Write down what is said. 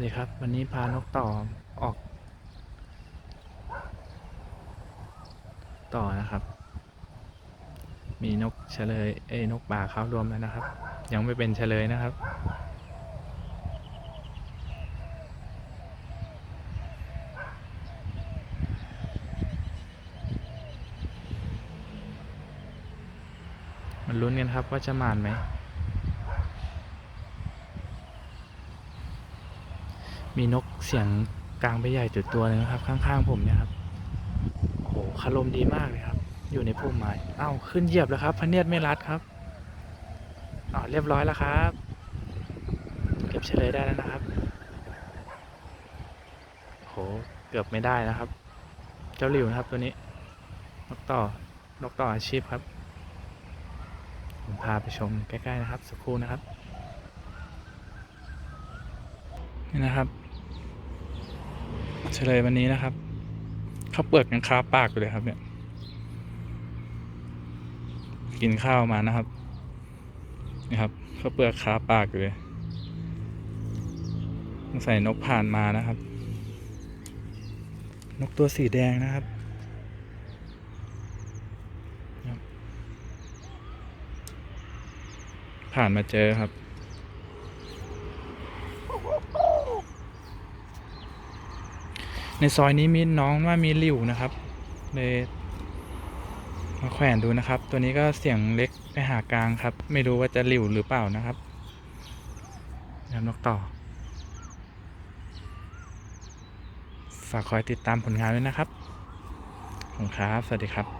วัสดีครับ วันนี้พานกต่อออก ต่อนะครับ มีนกเฉลยเอ้นกป่าเข้ารวมแล้วนะครับ ยังไม่เป็นเฉลยนะครับ มันลุ้นกันครับว่าจะมานไหม มีนกเสียงกลางไปใหญ่จุดตัวหนึงครับ ข้างๆผมเนี่ยครับโอ้โหคารมดีมากเลยครับ อยู่ในพุ่มไม้เอ้าขึ้นเหยียบแล้วครับพะเนียดไม่รัดครับอ๋อเรียบร้อยแล้วครับ เก็บเฉลยได้แล้วนะครับโอ้โหเกือบไม่ได้นะครับ เจ้าหลิวนะครับตัวนี้ นกต่อนกต่ออาชีพครับ ผมพาไปชมใกล้ๆนะครับ สักครู่นะครับนี่นะครับ เฉลยวันนี้นะครับข้าวเปลือกยังคาปากอยู่เลยครับ เนี่ย กินข้าวมานะครับนี่ครับข้าวเปลือกคาปากอยู่เลยสงสัยนกผ่านมานะครับ นกตัวสีแดงนะครับผ่านมาเจอครับ ในซอยนี้มีน้องว่ามีหลิวนะครับเลยมาแขวนดูนะครับ ตัวนี้ก็เสียงเล็กไปหากลางครับ ไม่รู้ว่าจะหลิวหรือเปล่านะครับแล้วนกต่อ ฝากคอยติดตามผลงานด้วยนะครับ ขอบคุณครับ สวัสดีครับ